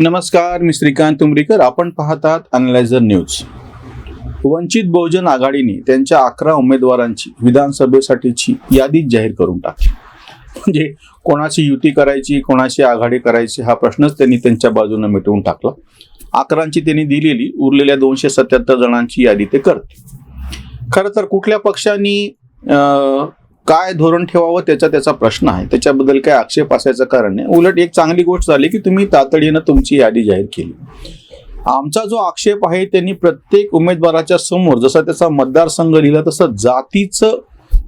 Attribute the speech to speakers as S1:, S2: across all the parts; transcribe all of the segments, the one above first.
S1: नमस्कार मी श्रीकांत तुमरीकर. आपण पाहतात अनलायझर न्यूज वंचित बहुजन आघाडीने त्यांच्या अकरा उमेदवारांची विधानसभेसाठीची यादी जाहीर करून टाकली. म्हणजे कोणाची युती करायची कोणाची आघाडी करायची हा प्रश्नच त्यांनी त्यांच्या बाजूने मिटवून टाकला. अकरांची त्यांनी दिलेली उरलेल्या दोनशे सत्याहत्तर जणांची यादी ते करते खरं तर कुठल्या पक्षांनी काय धोरण ठेवावं त्याचा त्याचा प्रश्न आहे. त्याच्याबद्दल काही आक्षेप असायचं कारण नाही. उलट एक चांगली गोष्ट झाली की तुम्ही तातडीनं तुमची यादी जाहीर केली. आमचा जो आक्षेप आहे त्यांनी प्रत्येक उमेदवाराच्या समोर जसा त्याचा मतदारसंघ लिहिला तसं जातीचं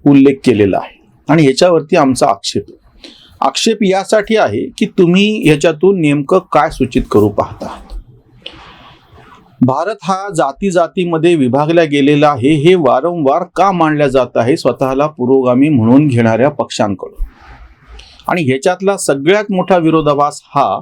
S1: उल्लेख केलेला आहे. आणि ह्याच्यावरती आमचा आक्षेप आक्षेप यासाठी आहे की तुम्ही ह्याच्यातून नेमकं काय सूचित करू पाहता? भारत हा जाती जातीमध्ये विभागला गेलेला आहे. हे वारंवार का मांडल्या जात आहे? स्वतःला पुरोगामी म्हणून घेणाऱ्या पक्षांकडून. आणि ह्याच्यातला सगळ्यात मोठा विरोधाभास हा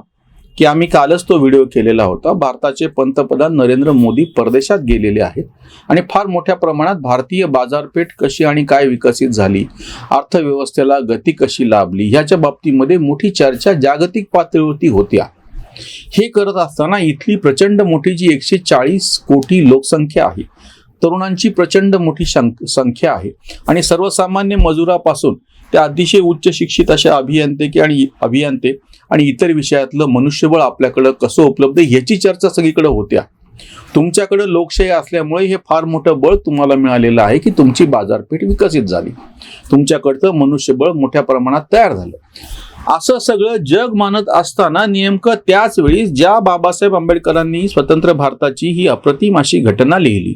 S1: की आम्ही कालच तो व्हिडिओ केलेला होता. भारताचे पंतप्रधान नरेंद्र मोदी परदेशात गेलेले आहेत. आणि फार मोठ्या प्रमाणात भारतीय बाजारपेठ कशी आणि काय विकसित झाली? अर्थव्यवस्थेला गती कशी लाभली? ह्याच्या बाबतीमध्ये मोठी चर्चा जागतिक पातळीवरती होत्या. हे करत असताना इथली प्रचंड मोठी जी एकशे चाळीस कोटी लोकसंख्या आहे तरुणांची प्रचंड मोठी संख्या आहे. आणि सर्वसामान्य मजुरापासून त्या अतिशय उच्च शिक्षित अशा अभियंते आणि अभियंते आणि इतर विषयातलं मनुष्यबळ आपल्याकडं कसं उपलब्ध याची चर्चा सगळीकडे होत्या. तुमच्याकडे लोकशाही असल्यामुळे हे फार मोठं बळ तुम्हाला मिळालेलं आहे की तुमची बाजारपेठ विकसित झाली. तुमच्याकडचं मनुष्यबळ मोठ्या प्रमाणात तयार झालं. असं सगळं जग मानत असताना नेमकं त्याच वेळी ज्या बाबासाहेब आंबेडकरांनी स्वतंत्र भारताची ही अप्रतिम अशी घटना लिहिली.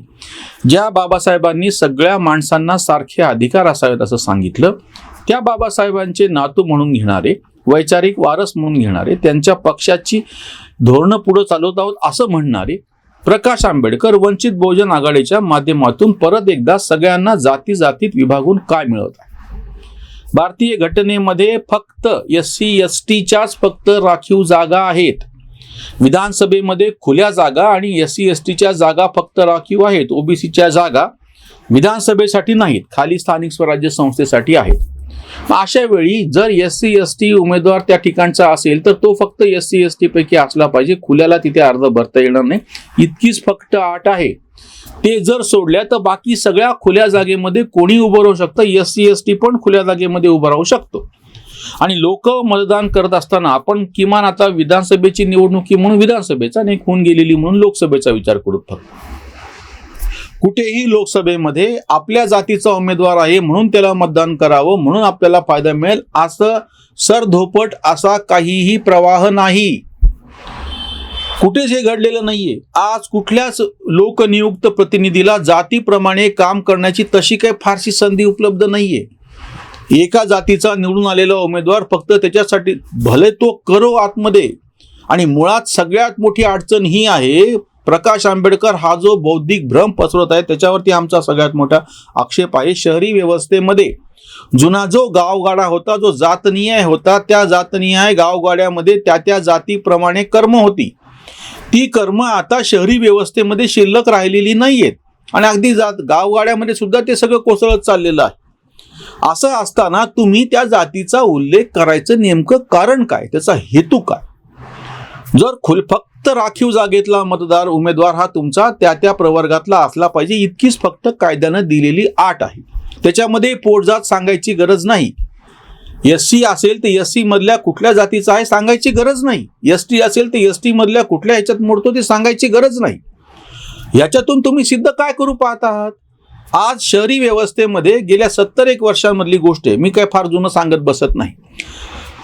S1: ज्या बाबासाहेबांनी सगळ्या माणसांना सारखे अधिकार असावेत असं सांगितलं त्या बाबासाहेबांचे नातू म्हणून घेणारे वैचारिक वारस म्हणून घेणारे त्यांच्या पक्षाची धोरणं पुढे चालवत आहोत असं म्हणणारे प्रकाश आंबेडकर वंचित बहुजन आघाडीच्या माध्यमातून परत एकदा सगळ्यांना जाती जातीत विभागून काय मिळत आहे भारतीय घटनेमध्ये फक्त एस सी एस टीच्याच फक्त राखीव जागा आहेत. विधानसभेमध्ये खुल्या जागा आणि एस सी एस टीच्या जागा फक्त राखीव आहेत. ओबीसीच्या जागा विधानसभेसाठी नाहीत खाली स्थानिक स्वराज्य संस्थेसाठी आहेत. अशा वेळी जर एस सी एस टी उमेदवार त्या ठिकाणचा असेल तर तो फक्त एस सी एस टी पैकी असला पाहिजे. खुल्याला तिथे अर्ज भरता येणार नाही. इतकीच फक्त आट आहे. ते जर सोडल्या तर बाकी सगळ्या खुल्या जागेमध्ये कोणी उभं राहू शकतं? एस सी एस टी पण खुल्या जागेमध्ये उभं राहू शकतो. आणि लोक मतदान करत असताना आपण किमान आता विधानसभेची निवडणुकी म्हणून विधानसभेचा आणि खून गेलेली म्हणून लोकसभेचा विचार करू फक्त. कुठेही लोकसभेमध्ये आपल्या जातीचा उमेदवार आहे म्हणून त्याला मतदान करावं म्हणून आपल्याला फायदा मिळेल असं सरधोपट असा काहीही प्रवाह नाही. कुठेच हे घडलेलं नाहीये. आज कुठल्याच लोकनियुक्त प्रतिनिधीला जातीप्रमाणे काम करण्याची तशी काही फारशी संधी उपलब्ध नाहीये. एका जातीचा निवडून आलेला उमेदवार फक्त त्याच्यासाठी भले तो करो आतमध्ये आणि मुळात सगळ्यात मोठी अडचण ही आहे प्रकाश आंबेडकर हा जो बौद्धिक भ्रम पसरवत आहे त्याच्यावरती आमचा सगळ्यात मोठा आक्षेप आहे शहरी व्यवस्थेमध्ये. जुना जो गावगाडा होता जो जातनीय होता त्या जातनीय गावगाड्यामध्ये त्या त्या जातीप्रमाणे कर्म होती. ती कर्म आता शहरी व्यवस्थेमध्ये शिल्लक राहिलेली नाहीयेत. आणि अगदी जात गावगाड्यामध्ये सुद्धा ते सगळं कोसळत चाललेलं आहे. असं असताना तुम्ही त्या जातीचा उल्लेख करायचं नेमकं कारण काय? त्याचा हेतू काय? जर खुल फक्त राखीव जागेतला मतदार उमेदवार हा तुमचा त्या त्या प्रवर्गातला असला पाहिजे इतकीच फक्त कायद्यानं दिलेली आट आहे. त्याच्यामध्ये पोटजात सांगायची गरज नाही. एस सी असेल तर एस सी मधल्या कुठल्या जातीचा आहे सांगायची गरज नाही. एस टी असेल तर एस टी मधल्या कुठल्या ह्याच्यात मोडतो ते सांगायची गरज नाही. याच्यातून तुम्ही सिद्ध काय करू पाहत आहात आज शहरी व्यवस्थेमध्ये गेल्या सत्तर एक वर्षांमधली गोष्ट आहे. मी काय फार जुनं सांगत बसत नाही.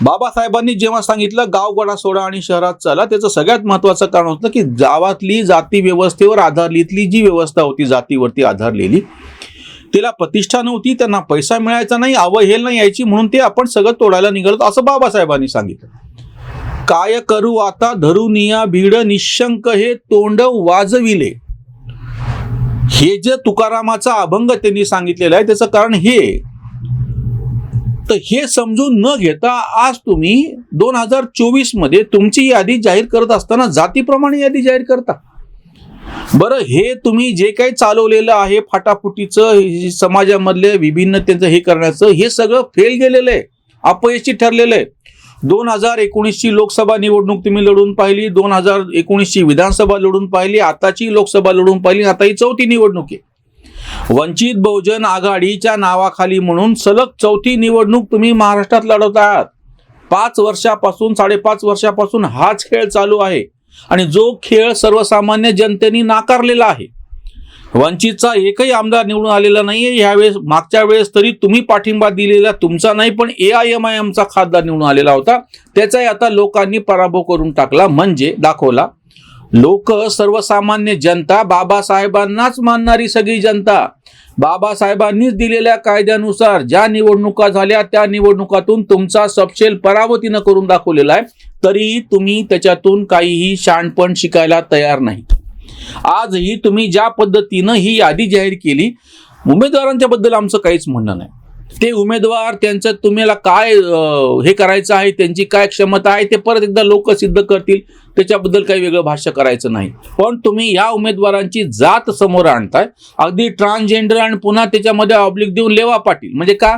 S1: बाबासाहेबांनी जेव्हा सांगितलं गावगडा सोडा आणि शहरात चला त्याचं सगळ्यात महत्वाचं कारण होतं की गावातली जाती व्यवस्थेवर आधारलीतली जी व्यवस्था होती जातीवरती आधारलेली तिला प्रतिष्ठा नव्हती त्यांना पैसा मिळायचा नाही अवहेल नाही यायची म्हणून ते आपण सगळं तोडायला निघालो असं बाबासाहेबांनी सांगितलं. काय करू आता? धरुनिया भीड निशंक हे तोंड वाजविले. हे जे तुकारामाचा अभंग त्यांनी सांगितलेला आहे त्याचं कारण हे तर हे समजून न घेता आज तुम्ही दोन हजार चोवीसमध्ये तुमची यादी जाहीर करत असताना जातीप्रमाणे यादी जाहीर करता. बरं हे तुम्ही जे काही चालवलेलं आहे फाटाफुटीचं हे समाजामधले विभिन्नतेचं हे करण्याचं हे सगळं फेल गेलेलं आहे अपयशी ठरलेलं आहे. दोन हजार एकोणीसची लोकसभा निवडणूक तुम्ही लढून पाहिली दोन हजार एकोणीसची विधानसभा लढून पाहिली आताची लोकसभा लढून पाहिली आता ही चौथी निवडणूक आहे. वंचित बहुजन आघाडीच्या नावाखाली म्हणून सलग चौथी निवडणूक तुम्ही महाराष्ट्रात लढवत आहात. पाच वर्षापासून साडेपाच वर्षापासून हाच खेळ चालू आहे आणि जो खेळ सर्वसामान्य जनतेने नाकारलेला आहे. वंचितचा एकही आमदार निवडून आलेला नाहीये. यावेळेस मागच्या वेळेस तरी तुम्ही पाठिंबा दिलेला तुमचा नाही पण ए आय एम आय एमचा खासदार निवडून आलेला होता. त्याचाही आता लोकांनी पराभव करून टाकला म्हणजे दाखवला लोक सर्वसामान्य जनता बाबासाहेबांनाच मानणारी सगळी जनता. बाबासाहेबांनीच दिलेल्या कायद्यानुसार ज्या निवडणुका झाल्या त्या निवडणुकातून तुमचा सपशेल परावतीनं करून दाखवलेला आहे. तरी तुम्ही त्याच्यातून काहीही शाणपण शिकायला तयार नाही. आजही तुम्ही ज्या पद्धतीनं ही यादी जाहीर केली उमेदवारांच्या बद्दल आमचं काहीच म्हणणं नाही. ते उमेदवार त्यांचं तुम्हाला काय हे करायचं आहे त्यांची काय क्षमता आहे ते परत एकदा लोक सिद्ध करतील. त्याच्याबद्दल काही वेगळं भाष्य करायचं नाही. पण तुम्ही या उमेदवारांची जात समोर आणताय. अगदी ट्रान्सजेंडर आणि पुन्हा त्याच्यामध्ये ऑब्लिक देऊन लेवा पाटील. म्हणजे का?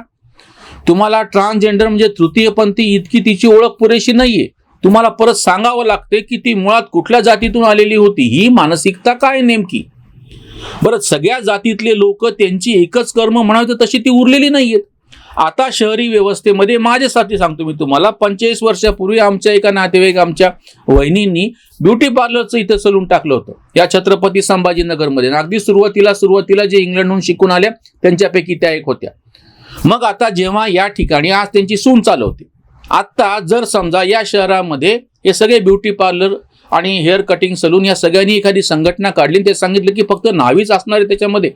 S1: तुम्हाला ट्रान्सजेंडर म्हणजे तृतीयपंथी इतकी तिची ओळख पुरेशी नाहीये. तुम्हाला परत सांगावं लागते की ती मुळात कुठल्या जातीतून आलेली होती? ही मानसिकता काय नेमकी? बरं सगळ्या जातीतले लोक त्यांची एकच कर्म म्हणावी तर तशी ती उरलेली नाहीयेत. आता शहरी व्यवस्थेमध्ये माझ्यासाठी सांगतो मी तुम्हाला पंचेचाळीस वर्षापूर्वी आमच्या एका नातेवाईक आमच्या वहिनींनी ब्युटी पार्लरचं इथं सलून टाकलं होतं या छत्रपती संभाजीनगरमध्ये. अगदी सुरुवातीला सुरुवातीला जे इंग्लंडहून शिकून आल्या त्यांच्यापैकी त्या एक होत्या. मग आता जेव्हा या ठिकाणी आज त्यांची सून चालवते. आत्ता जर समजा या शहरामध्ये हे सगळे ब्युटी पार्लर आणि हेअर कटिंग सलून या सगळ्यांनी एखादी संघटना काढली ते सांगितलं की फक्त नावीच असणार आहे त्याच्यामध्ये.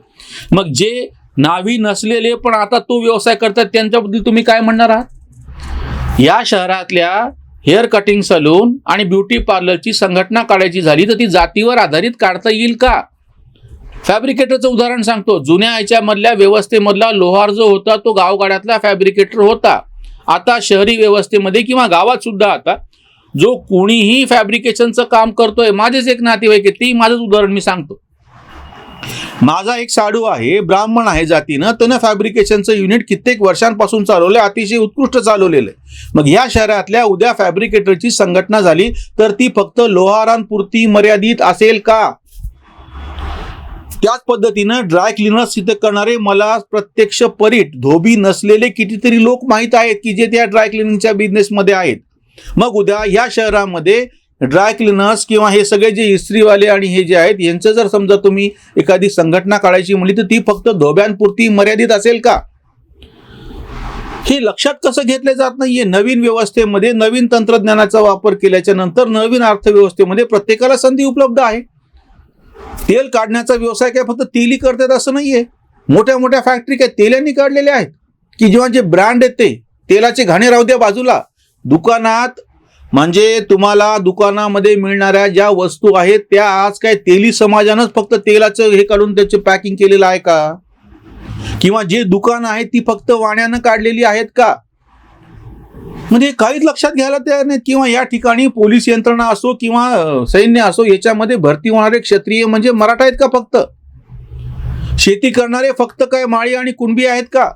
S1: मग जे नावी नसलेले पण आता तो व्यवसाय करतात त्यांच्याबद्दल तुम्ही काय म्हणणार आहात? या शहरातल्या हेअर कटिंग सलून आणि ब्युटी पार्लरची संघटना काढायची झाली तर ती जातीवर आधारित काढता येईल का? फॅब्रिकेटरचं उदाहरण सांगतो. जुन्या याच्यामधल्या व्यवस्थेमधला लोहार जो होता तो गावगाड्यातला फॅब्रिकेटर होता. आता शहरी व्यवस्थेमध्ये किंवा गावात सुद्धा आता जो कोणीही फॅब्रिकेशनचं काम करतोय माझेच एक नातेवाईक आहे ते माझंच उदाहरण मी सांगतो. माझा एक साडू आहे ब्राह्मण आहे जातीनं त्यानं फॅब्रिकेशनचं युनिट कित्येक वर्षांपासून चालवलं अतिशय उत्कृष्ट चालवलेलं आहे. मग ह्या शहरातल्या उद्या फॅब्रिकेटरची संघटना झाली तर ती फक्त लोहारांपुरती मर्यादित असेल का? त्याच पद्धतीनं ड्राय क्लिनर्स सिद्ध करणारे मला प्रत्यक्ष परीट धोबी नसलेले कितीतरी लोक माहीत आहेत की जे त्या ड्राय क्लिनिंगच्या बिझनेसमध्ये आहेत. मग उद्या ह्या शहरामध्ये ड्राय क्लिनर्स किंवा हे सगळे जे इस्त्रीवाले आणि हे जे आहेत यांचं जर समजा तुम्ही एखादी संघटना काढायची म्हणली तर ती फक्त धोब्यांपुरती मर्यादित असेल का? हे लक्षात कसं घेतलं जात नाहीये. नवीन व्यवस्थेमध्ये नवीन तंत्रज्ञानाचा वापर केल्याच्यानंतर नवीन अर्थव्यवस्थेमध्ये प्रत्येकाला संधी उपलब्ध आहे. तेल काढण्याचा व्यवसाय काय फक्त तेली करतात असं नाहीये. मोठ्या मोठ्या फॅक्टरी काय तेलांनी काढलेल्या आहेत? की जेव्हा जे ब्रँड आहेत ते तेलाचे घाणे राहू द्या बाजूला. दुकानात म्हणजे तुम्हाला दुकानामध्ये मिळणाऱ्या ज्या वस्तू आहेत त्या आज काय तेली समाजानंच फक्त तेलाचं हे काढून त्याचे पॅकिंग केलेलं आहे का? किंवा जे दुकान आहेत ती फक्त वाण्यानं काढलेली आहेत का? म्हणजे काहीच लक्षात घ्यायला तयार नाहीत. किंवा या ठिकाणी पोलीस यंत्रणा असो किंवा सैन्य असो याच्यामध्ये भरती होणारे क्षत्रिय म्हणजे मराठा आहेत का फक्त? शेती करणारे फक्त काय माळी आणि कुणबी आहेत का?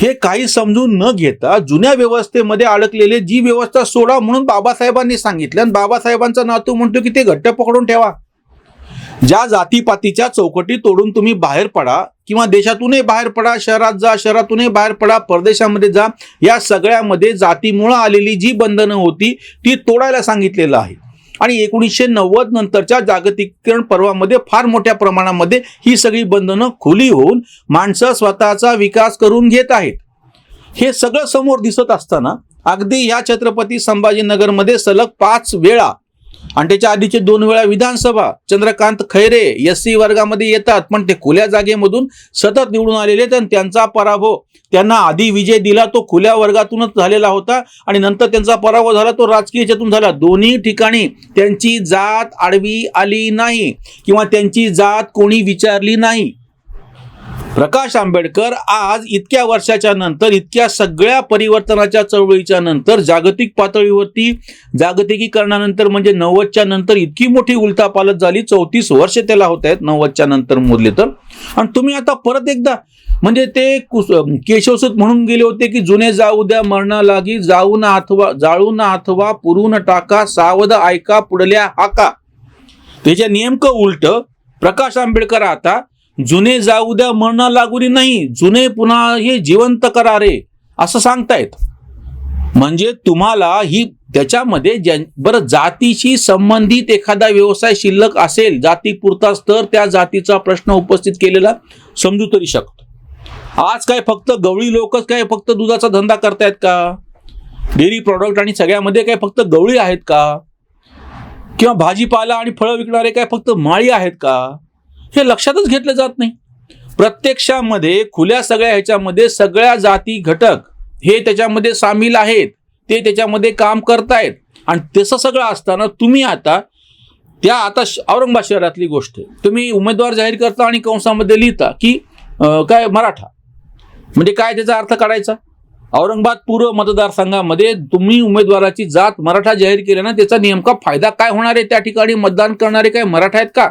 S1: हे काही समजून न घेता जुन्या व्यवस्थेमध्ये अडकलेले जी व्यवस्था सोडा म्हणून बाबासाहेबांनी सांगितलं. आणि बाबासाहेबांचा नातू म्हणतो की ते घट्ट पकडून ठेवा. ज्या जातीपातीच्या चौकटी तोडून तुम्ही बाहेर पडा किंवा देशातूनही बाहेर पडा शहरात जा शहरातूनही बाहेर पडा परदेशामध्ये जा या सगळ्यामध्ये जातीमुळं आलेली जी बंधनं होती ती तोडायला सांगितलेलं आहे. आणि एकोणीसशे नव्वद नंतरच्या जागतिकीकरण पर्वामध्ये फार मोठ्या प्रमाणामध्ये ही सगळी बंधनं खुली होऊन माणसं स्वतःचा विकास करून घेत आहेत. हे सगळं समोर दिसत असताना अगदी या छत्रपती संभाजीनगरमध्ये सलग पाच वेळा आणि त्याच्या आधीचे दोन वेळा विधानसभा चंद्रकांत खैरे एस सी वर्गामध्ये येतात पण ते खुल्या जागेमधून सतत निवडून आलेले आहेत आणि त्यांचा पराभव त्यांना आधी विजय दिला तो खुल्या वर्गातूनच झालेला होता आणि नंतर त्यांचा पराभव झाला तो राजकीय याच्यातून झाला. दोन्ही ठिकाणी त्यांची जात आडवी आली नाही किंवा त्यांची जात कोणी विचारली नाही. प्रकाश आंबेडकर आज इतक्या वर्षाच्या नंतर इतक्या सगळ्या परिवर्तनाच्या चळवळीच्या नंतर जागतिक पातळीवरती जागतिकीकरणानंतर म्हणजे नव्वदच्या नंतर इतकी मोठी उलथापालट झाली. चौतीस वर्ष त्याला होत आहेत नव्वदच्या नंतर मोजले तर. आणि तुम्ही आता परत एकदा म्हणजे ते कुस- केशवसूत म्हणून गेले होते की जुने जाऊ द्या मरणा लागी जाऊ ना अथवा जाळून अथवा पुरून टाका सावध ऐका पुढल्या हाका. त्याच्या नेमकं उलट प्रकाश आंबेडकर आता जुने जाऊ द्या मरणा लागुरी नाही जुने पुन्हा हे जिवंत करा रे असं सांगतायत. म्हणजे तुम्हाला ही त्याच्यामध्ये ज्या बरं जातीशी संबंधित एखादा व्यवसाय शिल्लक असेल जातीपुरताच तर त्या जातीचा प्रश्न उपस्थित केलेला समजू तरी शकतो. आज काय फक्त गवळी लोकच काय फक्त दुधाचा धंदा करतायत का? डेअरी प्रॉडक्ट आणि सगळ्यामध्ये काय फक्त गवळी आहेत का? किंवा भाजीपाला आणि फळं विकणारे काय फक्त माळी आहेत का? हे लक्षातच घेतलं जात नाही. प्रत्यक्षामध्ये खुल्या सगळ्या ह्याच्यामध्ये सगळ्या जाती घटक हे त्याच्यामध्ये सामील आहेत. ते त्याच्यामध्ये काम करतायत. आणि तसं सगळं असताना तुम्ही आता त्या आता श- औरंगाबाद शहरातली गोष्ट आहे. तुम्ही उमेदवार जाहीर करता आणि कंसामध्ये लिहिता की काय मराठा? म्हणजे काय त्याचा अर्थ काढायचा? औरंगाबाद पूर्व मतदारसंघामध्ये तुम्ही उमेदवाराची जात मराठा जाहीर केल्यानं त्याचा नेमका फायदा काय होणार आहे? त्या ठिकाणी मतदान करणारे काय मराठा आहेत का?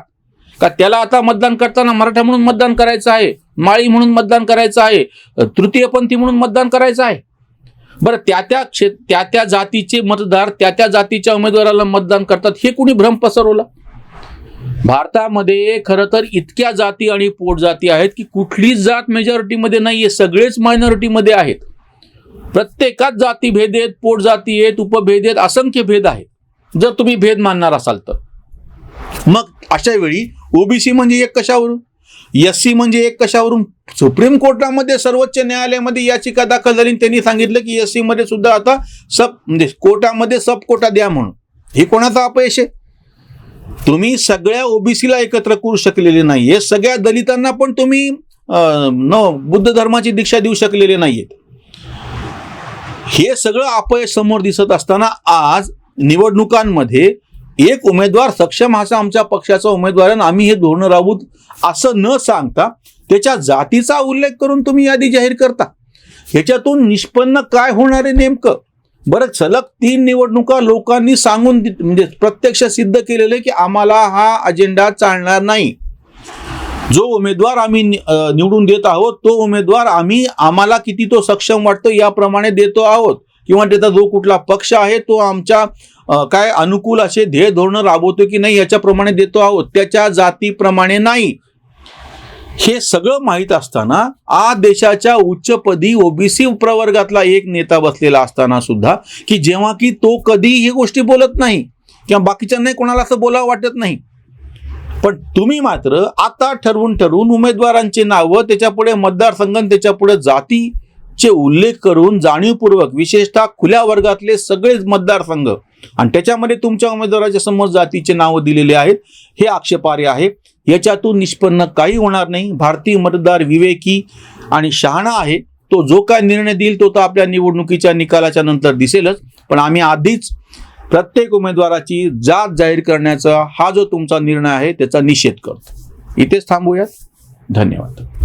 S1: का त्याला आता मतदान करताना मराठा म्हणून मतदान करायचं आहे माळी म्हणून मतदान करायचं आहे तृतीयपंथी म्हणून मतदान करायचं आहे? बरं त्या त्या क्षेत्र त्या त्या जातीचे मतदार त्या त्या जातीच्या उमेदवाराला मतदान करतात हे कुणी भ्रम पसरवला? भारतामध्ये खरं तर इतक्या जाती आणि पोटजाती आहेत की कुठलीच जात मेजॉरिटीमध्ये नाही आहे सगळेच मायनॉरिटीमध्ये आहेत. प्रत्येकात जाती भेद आहेत पोटजाती आहेत उपभेद आहेत असंख्य भेद आहेत. जर तुम्ही भेद मानणार असाल तर. मग अशा वेळी ओबीसी म्हणजे एक कशावरून? एस सी म्हणजे एक कशावरून? सुप्रीम कोर्टामध्ये सर्वोच्च न्यायालयामध्ये याचिका दाखल झाली त्यांनी सांगितलं की एस सी मध्ये सुद्धा आता सब म्हणजे कोर्टामध्ये सब कोटा द्या म्हणून. हे कोणाचा अपयश आहे? तुम्ही सगळ्या ओबीसीला एकत्र करू शकलेले नाहीये. सगळ्या दलितांना पण तुम्ही न बुद्ध धर्माची दीक्षा देऊ शकलेले नाहीयेत. हे सगळं अपयश समोर दिसत असताना आज निवडणुकांमध्ये एक उमेदवार सक्षम असा आमच्या पक्षाचा उमेदवार आहे आणि आम्ही हे धोरण राहूत असं न सांगता त्याच्या जातीचा उल्लेख करून तुम्ही यादी जाहीर करता. ह्याच्यातून निष्पन्न काय होणार आहे नेमकं? बरं सलग तीन निवडणुका लोकांनी सांगून म्हणजे प्रत्यक्ष सिद्ध केलेलं आहे की आम्हाला हा अजेंडा चालणार नाही. जो उमेदवार आम्ही निवडून देत आहोत तो उमेदवार आम्ही आम्हाला किती तो सक्षम वाटतो याप्रमाणे देतो आहोत. किंवा त्याचा जो कुठला पक्ष आहे तो आमच्या काय अनुकूल असे ध्येय धोरणं राबवतो की नाही याच्याप्रमाणे देतो आहोत. त्याच्या जातीप्रमाणे नाही. हे सगळं माहीत असताना आज देशाच्या उच्चपदी ओबीसी प्रवर्गातला एक नेता बसलेला असताना सुद्धा की जेव्हा की तो कधी ही गोष्टी बोलत नाही. किंवा बाकीच्यांनाही कोणाला असं बोलावं वाटत नाही. पण तुम्ही मात्र आता ठरवून ठरवून उमेदवारांची नावं त्याच्यापुढे मतदारसंघ आणि त्याच्यापुढे जातीचे उल्लेख करून जाणीवपूर्वक विशेषतः खुल्या वर्गातले सगळेच मतदारसंघ आणि त्याच्यामध्ये तुमच्या उमेदवाराच्या समोर जातीचे नावं दिलेले आहेत. हे आक्षेपार्ह आहे. याच्यातून निष्पन्न काही होणार नाही. भारतीय मतदार विवेकी आणि शहाणा आहे. तो जो काय निर्णय देईल तो तर आपल्या निवडणुकीच्या निकालाच्या नंतर दिसेलच. पण आम्ही आधीच प्रत्येक उमेदवाराची जात जाहीर करण्याचा हा जो तुमचा निर्णय आहे त्याचा निषेध करतो. इथेच थांबूयात. धन्यवाद.